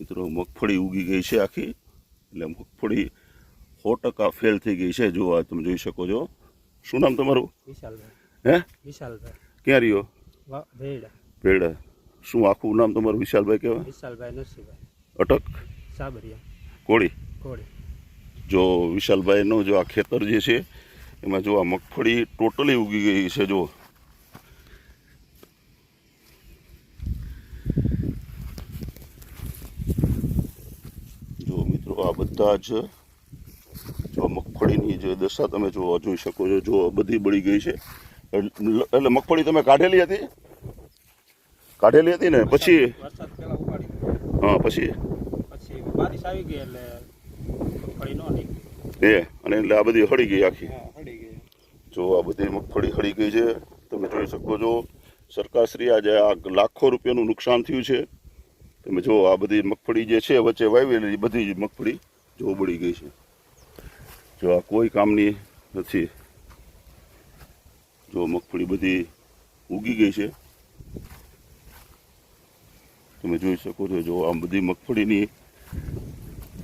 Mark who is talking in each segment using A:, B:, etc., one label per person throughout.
A: મિત્રો મગફળી ઉગી ગઈ છે આખી. એટલે મગફળી સો ટકા ફેલ થઈ ગઈ છે. જો આ તમે જોઈ શકો છો. શું નામ તમારું?
B: વિશાલભાઈ.
A: હે?
B: વિશાલભાઈ.
A: ક્યાં રહ્યો?
B: ભેડા.
A: શું આખું નામ તમારું વિશાલભાઈ કહેવાય?
B: વિશાલભાઈ નરસિંહભાઈ.
A: અટક?
B: સાબરિયા.
A: કોળી?
B: ઘોડી
A: જો વિશાલભાઈનો જો આ ખેતર જે છે એમાં જો આ મગફળી ટોટલી ઉગી ગઈ છે જો મિત્રો આ જો મગફળીની જે દશા તમે જો જોઈ શકો છો જો બધી બળી ગઈ છે. એટલે મગફળી તમે કાઢેલી હતી? કાઢેલી હતી ને? પછી? હા પછી? એ અને એટલે આ બધી હળી ગઈ આખી.
B: ગઈ.
A: જો આ બધી મગફળી હળી ગઈ છે તમે જોઈ શકો છો સરકારશ્રી આજે આ લાખો રૂપિયાનું નુકસાન થયું છે. તમે જો આ બધી મગફળી જે છે વચ્ચે વાવેલી બધી મગફળી બળી ગઈ છે. જો આ કોઈ કામની નથી. જો મગફળી બધી ઉગી ગઈ છે. તમે જોઈ શકો છો, જો આ બધી મગફળીની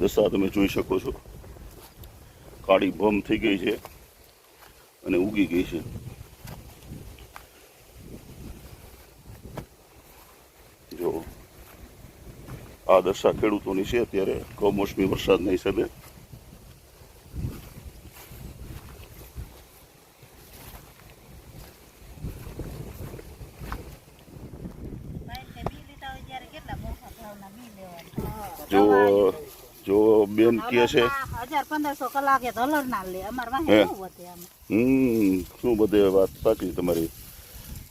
A: દશા તમે જોઈ શકો છો. કાળી ભમ થઈ ગઈ છે અને ઉગી ગઈ છે. જો આ દશા ખેડૂતોની છે. અત્યારે કમોસમી વરસાદના હિસાબે. જો જો બેન કહે છે. હમ શું બધે વાત સાચી તમારી.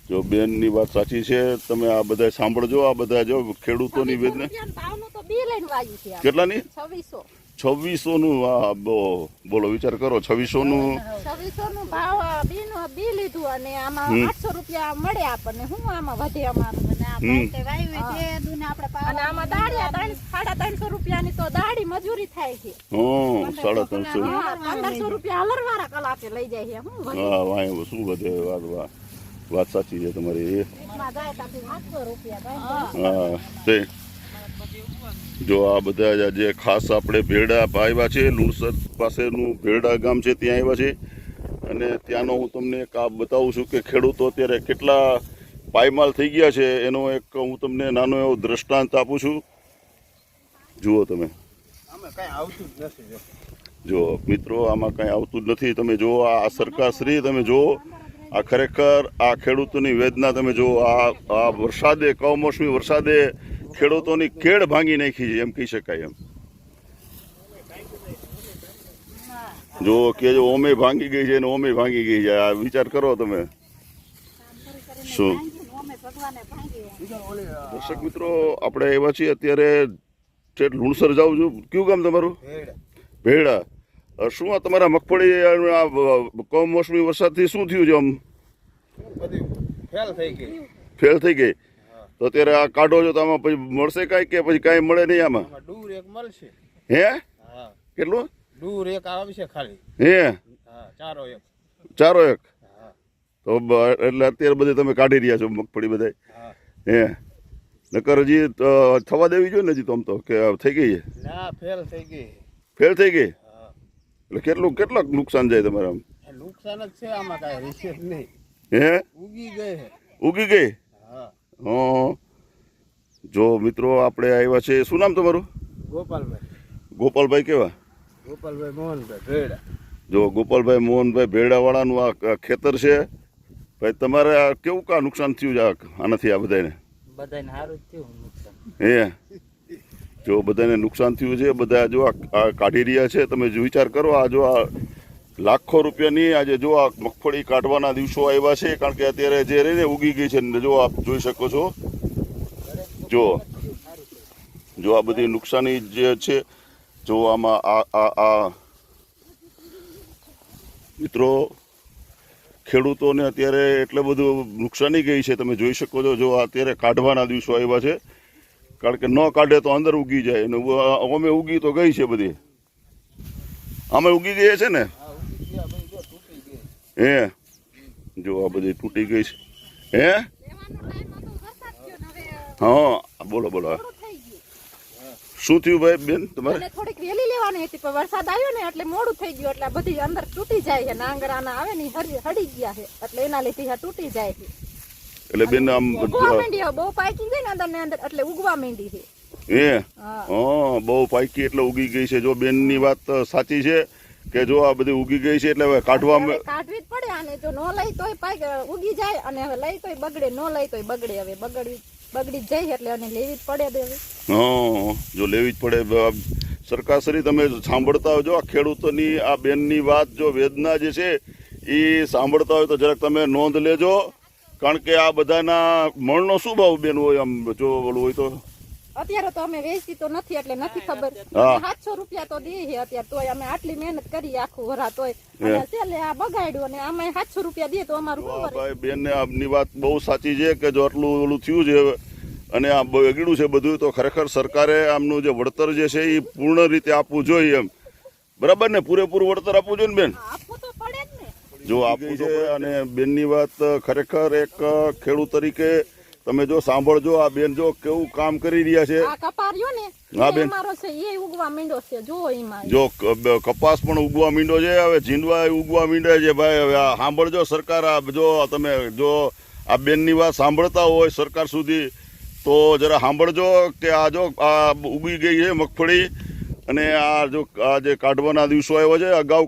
A: જો બેનની વાત સાચી છે તમે આ બધા સાંભળજો આ બધા જો ખેડૂતોની વેદના.
C: ભાવનું તો બી લઈને વાયું છે આ.
A: કેટલાની?
C: છવ્વીસો.
A: નું આ બોલો વિચાર કરો છવ્વીસો નું
C: છવ્વીસો નું ભાવ આ બી લીધું અને આમાં આઠસો રૂપિયા મળે આપણને. શું આમાં વધે અમારું
D: સાડા ત્રણસો
A: હા,
D: રૂપિયા કલાકે લઈ જાય છે. શું વધે?
A: હા વાહ શું બધે વાત સાચી છે તમારી
C: એ.
A: હા તે. જો આ બધા જ ખાસ આપણે ભેરડા આવ્યા છે લુણસર પાસેનું ભેરડા ગામ છે ત્યાં આવ્યા છે. અને ત્યાંનો હું તમને એક આ બતાવું છું કે ખેડૂતો અત્યારે કેટલા પાયમાલ થઈ ગયા છે એનો એક હું તમને નાનો એવો દ્રષ્ટાંત આપું છું. જુઓ તમે.
B: અમે કાંઈ આવતું જ નથી. જો.
A: જો મિત્રો આમાં કંઈ આવતું જ નથી. તમે જુઓ આ સરકારશ્રી તમે જુઓ. આ ખરેખર આ ખેડૂતોની વેદના તમે જુઓ આ આ વરસાદે કમોસમી વરસાદે ખેડૂતોની કેળ ભાંગી નાખી છે એમ કહી શકાય એમ. જો કે જો ઓમે ભાંગી ગઈ છે ને ઓમે ભાંગી ગઈ છે આ વિચાર કરો તમે. શું? દર્શક મિત્રો આપણે એવા છીએ અત્યારે ઠેઠ લુણસર જાઉં છું. કયું ગામ તમારું?
B: ભેળા
A: ભેડા. શું આ તમારા મગફળી આ કમોસમી વરસાદથી શું થયું છે આમ?
B: ફેલ થઈ ગઈ.
A: ફેલ થઈ ગઈ? તો અત્યારે આ કાઢો છો તો આમાં પછી મળશે કાંઈ કે પછી કાંઈ મળે નહીં આમાં?
B: ડૂર એક મળશે.
A: હે? કેટલું?
B: ડૂર એક આવશે ખાલી.
A: હે?
B: ચારો એક.
A: ચારો એક? તો એટલે અત્યારે બધે તમે કાઢી રહ્યા છો મગફળી બધા
B: હા.
A: નકર હજી થવા દેવી જોઈએ ને હજી તો આમ તો કે થઈ ગઈ છે?
B: ના ફેલ થઈ ગઈ.
A: ફેલ થઈ ગઈ? એટલે કેટલું કેટલાક નુકસાન જાય તમારે આમ?
B: નુકસાન જ છે આમાં કાંઈ રિસેસ નહીં.
A: હે?
B: ઉગી ગઈ
A: ઉગી ગઈ?
B: હા.
A: હં. જો મિત્રો આપણે આવ્યા છે શું નામ તમારું?
B: ગોપાલભાઈ.
A: ગોપાલભાઈ કેવા?
B: ગોપાલભાઈ મોહનભાઈ ભેડા.
A: જો ગોપાલભાઈ મોહનભાઈ ભેડાવાળાનું આ આ ખેતર છે. ભાઈ તમારે આ કેવું કા નુકસાન થયું છે આનાથી આ બધાને?
B: બધાને સારું જ થયું નુકસાન.
A: હે? જો બધાને નુકસાન થયું છે, બધા જો આ કાઢી રહ્યા છે, તમે જો વિચાર કરો, આ જો આ લાખો રૂપિયાની આજે જો આ મગફળી કાઢવાના દિવસો આવ્યા છે, કારણ કે અત્યારે જે રહીને ઉગી ગઈ છે જો આપ જોઈ શકો છો. જો જો આ બધી નુકસાની જે છે, જો આમાં આ આ આ મિત્રો, ખેડૂતોને અત્યારે એટલે બધું નુકસાની ગઈ છે, તમે જોઈ શકો છો, જો અત્યારે કાઢવાના દિવસો આવ્યા છે કારણ કે ન કાઢે તો અંદર ઉગી જાય અને અમે ઉગી તો ગઈ છે બધી. અમે ઉગી ગઈ છે ને?
B: હા જો તૂટી ગઈ
A: હે? જો આ બધી તૂટી ગઈ છે. હે?
D: લેવાનો ટાઈમ હતો વરસાદ થયો ને હવે
A: હા બોલો બોલો.
D: મોડું થઈ ગયું.
A: શું થયું ભાઈ બેન તમારે?
D: થોડીક વેલી લેવાની હતી પણ વરસાદ આવ્યો ને એટલે મોડું થઈ ગયું એટલે બધી અંદર તૂટી જાય છે. નાંગરાના આવે ને હરી- હડી ગયા છે એટલે એના લીધે તૂટી જાય છે.
A: એટલે બેન આમ
D: બહુ પાકી ગઈ ને અંદર ને અંદર એટલે ઉગવા માંડી છે.
A: એ
D: હા.
A: બહુ પાકી એટલે ઉગી ગઈ છે. જો બેનની વાત સાચી છે કે જો આ બધી ઉગી ગઈ છે એટલે હવે કાઢવા
D: કાઢવી જ પડે આને. જો ન લઈ તોય પાક ઉગી જાય અને હવે લઈ તોય બગડે ન લઈ તોય બગડે હવે. બગડી બગડી જ જાય એટલે આને લેવી જ પડે હવે.
A: હા જો લેવી જ પડે. સરકારશ્રી તમે સાંભળતા હોય જો આ ખેડૂતોની આ બેનની વાત જો વેદના જે છે એ સાંભળતા હોય તો જરાક તમે નોંધ લેજો. કારણ કે આ બધાના મણનો શું ભાવ બેન હોય આમ જો ઓલું હોય તો?
D: અત્યારે તો અમે વેચી તો નથી એટલે નથી ખબર. સાતસો રૂપિયા તો દે છે અત્યારે તોય અમે આટલી મહેનત કરી આખું વરા તોય. છેલ્લે આ બગાડ્યું અને આમાં સાતસો રૂપિયા દે તો અમારું
A: ભાઈ બેન ને આપની વાત બહુ સાચી છે કે જો આટલું ઓલું થયું છે અને આ બગડ્યું છે બધું તો ખરેખર સરકારે આમનું જે વળતર જે છે એ પૂર્ણ રીતે આપવું જોઈએ એમ. બરાબર ને? પૂરેપૂરું વળતર આપવું જોઈએ ને બેન?
D: જ
A: આપવું છે અને બેનની વાત ખરેખર એક ખેડૂત તરીકે તમે જો સાંભળજો આ બેન જો કેવું કામ કરી રહ્યા છે
D: આ કપાર્યો ને
A: હા, બેન.
D: અમારો છે એ ઉગવા માંડ્યો છે જો
A: કપાસ પણ ઉગવા મીંડો છે હવે જીંડવા ઉગવા માંડ્યા છે ભાઈ હવે સાંભળજો સરકાર આ જો તમે જો આ બેનની વાત સાંભળતા હોય સરકાર સુધી તો જરા સાંભળજો કે આ જો આ ઉગી ગઈ છે મગફળી અને આ જો આ જે કાઢવાના દિવસો આવ્યો છે અગાઉ